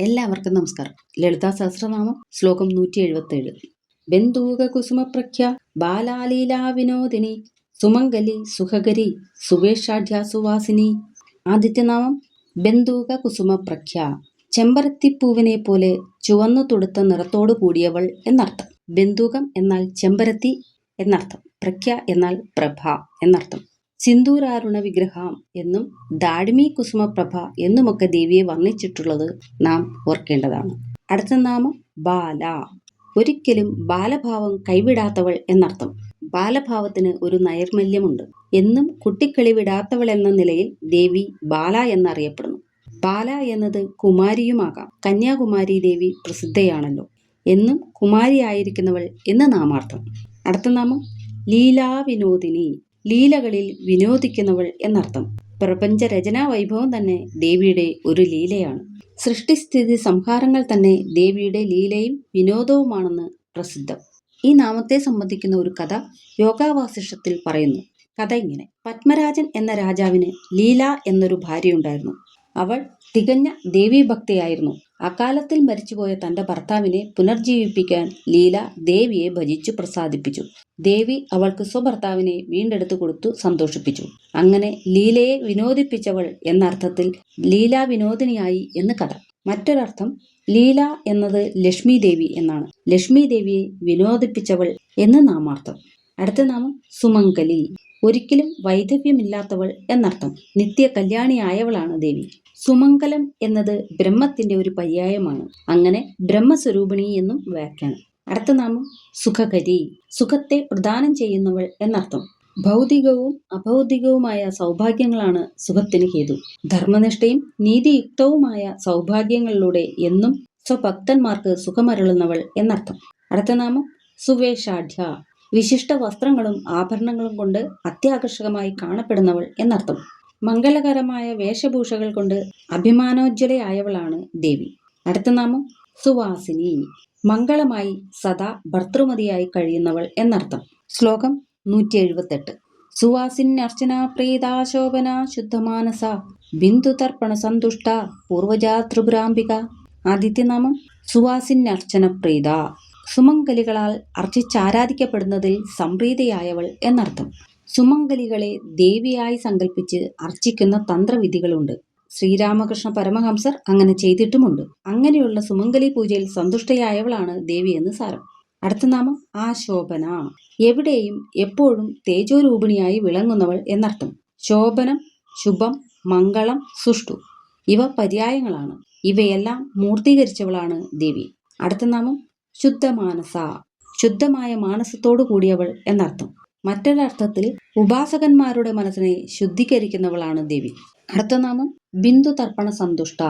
എല്ലാവർക്കും നമസ്കാരം. ലളിതാ സഹസ്രനാമം ശ്ലോകം നൂറ്റി എഴുപത്തി ഏഴ് ബന്ധൂക കുസുമപ്രഖ്യ ബാലാലീലാ വിനോദിനി സുമംഗലി സുഖകരി സുവേഷാഢ്യാസുവാസിനി. ആദിത്യനാമം ബന്ധൂക കുസുമപ്രഖ്യ. ചെമ്പരത്തിപ്പൂവിനെ പോലെ ചുവന്നു തുടുത്ത നിറത്തോടു കൂടിയവൾ എന്നർത്ഥം. ബന്ധൂകം എന്നാൽ ചെമ്പരത്തി എന്നർത്ഥം. പ്രഖ്യ എന്നാൽ പ്രഭ എന്നർത്ഥം. സിന്ദൂരാരുണ വിഗ്രഹം എന്നും ദാഡിമി കുസുമപ്രഭ എന്നുമൊക്കെ ദേവിയെ വർണിച്ചിട്ടുള്ളത് നാം ഓർക്കേണ്ടതാണ്. അടുത്ത നാമം ബാല. ഒരിക്കലും ബാലഭാവം കൈവിടാത്തവൾ എന്നർത്ഥം. ബാലഭാവത്തിന് ഒരു നൈർമല്യമുണ്ട്. എന്നും കുട്ടിക്കളി വിടാത്തവൾ എന്ന നിലയിൽ ദേവി ബാല എന്നറിയപ്പെടുന്നു. ബാല എന്നത് കുമാരിയുമാകാം. കന്യാകുമാരി ദേവി പ്രസിദ്ധയാണല്ലോ. എന്നും കുമാരിയായിരിക്കുന്നവൾ എന്ന് നാമാർത്ഥം. അടുത്ത നാമം ലീലാ വിനോദിനി ലീലകളിൽ വിനോദിക്കുന്നവൾ എന്നർത്ഥം. പ്രപഞ്ച രചനാ വൈഭവം തന്നെ ദേവിയുടെ ഒരു ലീലയാണ്. സൃഷ്ടിസ്ഥിതി സംഹാരങ്ങൾ തന്നെ ദേവിയുടെ ലീലയും വിനോദവുമാണെന്ന് പ്രസിദ്ധം. ഈ നാമത്തെ സംബന്ധിക്കുന്ന ഒരു കഥ യോഗാവാസിഷത്തിൽ പറയുന്നു. കഥ ഇങ്ങനെ. പത്മരാജൻ എന്ന രാജാവിന് ലീല എന്നൊരു ഭാര്യയുണ്ടായിരുന്നു. അവൾ തികഞ്ഞ ദേവീഭക്തയായിരുന്നു. അകാലത്തിൽ മരിച്ചുപോയ തന്റെ ഭർത്താവിനെ പുനർജീവിപ്പിക്കാൻ ലീല ദേവിയെ ഭജിച്ചു പ്രസാദിപ്പിച്ചു. ദേവി അവൾക്ക് സ്വഭർത്താവിനെ വീണ്ടെടുത്തു കൊടുത്തു സന്തോഷിപ്പിച്ചു. അങ്ങനെ ലീലയെ വിനോദിപ്പിച്ചവൾ എന്നർത്ഥത്തിൽ ലീലാ വിനോദിനിയായി എന്ന് കഥ. മറ്റൊരർത്ഥം ലീല എന്നത് ലക്ഷ്മി ദേവി എന്നാണ്. ലക്ഷ്മി ദേവിയെ വിനോദിപ്പിച്ചവൾ എന്ന് നാമാർത്ഥം. അടുത്ത നാമം സുമംഗലി. ഒരിക്കലും വൈധവ്യമില്ലാത്തവൾ എന്നർത്ഥം. നിത്യ കല്യാണിയായവളാണ് ദേവി. സുമംഗലം എന്നത് ബ്രഹ്മത്തിന്റെ ഒരു പര്യായമാണ്. അങ്ങനെ ബ്രഹ്മസ്വരൂപിണി എന്നും വ്യാഖ്യാനം. അടുത്ത നാമം സുഖകരി. സുഖത്തെ പ്രദാനം ചെയ്യുന്നവൾ എന്നർത്ഥം. ഭൗതികവും അഭൗതികവുമായ സൗഭാഗ്യങ്ങളാണ് സുഖത്തിന് ഹേതു. ധർമ്മനിഷ്ഠയും നീതിയുക്തവുമായ സൗഭാഗ്യങ്ങളിലൂടെ എന്നും സ്വഭക്തന്മാർക്ക് സുഖമരുളുന്നവൾ എന്നർത്ഥം. അടുത്ത നാമം സുവേഷാഢ്യ. വിശിഷ്ട വസ്ത്രങ്ങളും ആഭരണങ്ങളും കൊണ്ട് അത്യാകർഷകമായി കാണപ്പെടുന്നവൾ എന്നർത്ഥം. മംഗളകരമായ വേഷഭൂഷകൾ കൊണ്ട് അഭിമാനോജ്വലയായവളാണ് ദേവി. അടുത്ത നാമം സുവാസിനി. മംഗളമായി സദാ ഭർത്തൃമതിയായി കഴിയുന്നവൾ എന്നർത്ഥം. ശ്ലോകം നൂറ്റി എഴുപത്തെട്ട് സുവാസിന്യർച്ചന പ്രീതാശോഭന ശുദ്ധമാനസ ബിന്ദുതർപ്പണ സന്തുഷ്ട പൂർവജാ ആദിത്യനാമം സുവാസിന്യർച്ചന പ്രീത സുമംഗലികളാൽ അർച്ചിച്ചാരാധിക്കപ്പെടുന്നതിൽ സംപ്രീതയായവൾ എന്നർത്ഥം. സുമംഗലികളെ ദേവിയായി സങ്കല്പിച്ച് അർച്ചിക്കുന്ന തന്ത്രവിധികളുണ്ട്. ശ്രീരാമകൃഷ്ണ പരമഹംസർ അങ്ങനെ ചെയ്തിട്ടുമുണ്ട്. അങ്ങനെയുള്ള സുമംഗലി പൂജയിൽ സന്തുഷ്ടയായവളാണ് ദേവി എന്ന് സാരം. അടുത്ത നാമം ആശോഭന. എവിടെയും എപ്പോഴും തേജോരൂപിണിയായി വിളങ്ങുന്നവൾ എന്നർത്ഥം. ശോഭനം ശുഭം മംഗളം സുഷ്ടു ഇവ പര്യായങ്ങളാണ്. ഇവയെല്ലാം മൂർത്തീകരിച്ചവളാണ് ദേവി. അടുത്ത നാമം ശുദ്ധമാനസ ശുദ്ധമായ മാനസത്തോടു കൂടിയവൾ എന്നർത്ഥം. മറ്റൊരർത്ഥത്തിൽ ഉപാസകന്മാരുടെ മനസ്സിനെ ശുദ്ധീകരിക്കുന്നവളാണ് ദേവി. അടുത്ത നാമം ബിന്ദു തർപ്പണ സന്തുഷ്ട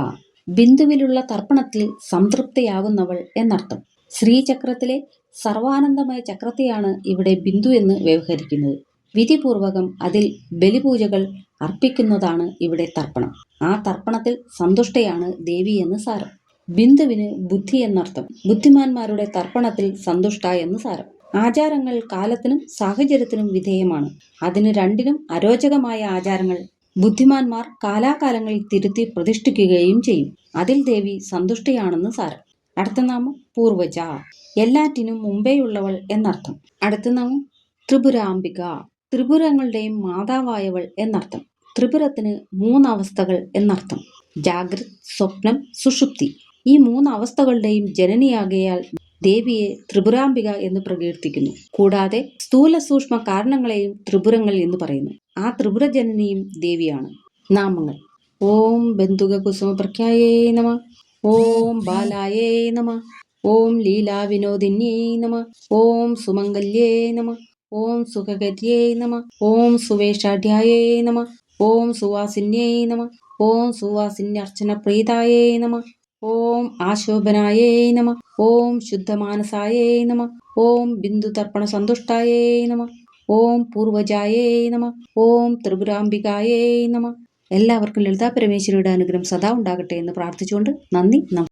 ബിന്ദുവിലുള്ള തർപ്പണത്തിൽ സംതൃപ്തിയാവുന്നവൾ എന്നർത്ഥം. ശ്രീചക്രത്തിലെ സർവാനന്ദമായ ചക്രത്തെയാണ് ഇവിടെ ബിന്ദു എന്ന് വ്യവഹരിക്കുന്നത്. വിധിപൂർവകം അതിൽ ബലിപൂജകൾ അർപ്പിക്കുന്നതാണ് ഇവിടെ തർപ്പണം. ആ തർപ്പണത്തിൽ സന്തുഷ്ടയാണ് ദേവി എന്ന് സാരം. ബിന്ദുവിന് ബുദ്ധി എന്നർത്ഥം. ബുദ്ധിമാന്മാരുടെ തർപ്പണത്തിൽ സന്തുഷ്ട എന്ന് സാരം. ആചാരങ്ങൾ കാലത്തിനും സാഹചര്യത്തിനും വിധേയമാണ്. അതിന് രണ്ടിനും അരോചകമായ ആചാരങ്ങൾ ബുദ്ധിമാന്മാർ കാലാകാലങ്ങളിൽ തിരുത്തി പ്രതിഷ്ഠിക്കുകയും ചെയ്യും. അതിൽ ദേവി സന്തുഷ്ടയാണെന്ന് സാരം. അടുത്ത നാമം പൂർവജ. എല്ലാറ്റിനും മുമ്പേയുള്ളവൾ എന്നർത്ഥം. അടുത്ത നാമം ത്രിപുരാംബിക. ത്രിപുരങ്ങളുടെയും മാതാവായവൾ എന്നർത്ഥം. ത്രിപുരത്തിന് മൂന്നവസ്ഥകൾ എന്നർത്ഥം. ജാഗ്രത് സ്വപ്നം സുഷുപ്തി. ഈ മൂന്ന് അവസ്ഥകളുടെയും ജനനിയാകയാൽ ദേവിയെ ത്രിപുരാംബിക എന്ന് പ്രകീർത്തിക്കുന്നു. കൂടാതെ സ്ഥൂല സൂക്ഷ്മ കാരണങ്ങളെയും ത്രിപുരങ്ങൾ എന്ന് പറയുന്നു. ആ ത്രിപുര ജനനിയും ദേവിയാണ്. നാമങ്ങൾ. ഓം ബന്ധുക കുസുമ പ്രഖ്യായേ നമ. ഓം ബാലായേ നമ. ഓം ലീലാ വിനോദിന്യേ നമ. ഓം സുമംഗല്യേ നമ. ഓം സുഖഗത്യേ നമ. ഓം സുവേഷാഢ്യായേ നമ. ഓം സുവാസിന്യേ നമ. ഓം സുവാസിന്യർച്ചന പ്രീതായേ നമ. ഓം ആശോഭനായേ നമ. ഓം ശുദ്ധമാനസായേ നമ. ഓം ബിന്ദുതർപ്പണ സന്തുഷ്ടായേ നമ. ഓം പൂർവജായേ നമ. ഓം ത്രിപുരാംബികായേ നമ. എല്ലാവർക്കും ലളിതാ പരമേശ്വരിയുടെ അനുഗ്രഹം സദാ ഉണ്ടാകട്ടെ എന്ന് പ്രാർത്ഥിച്ചുകൊണ്ട് നന്ദി നമസ്കാരം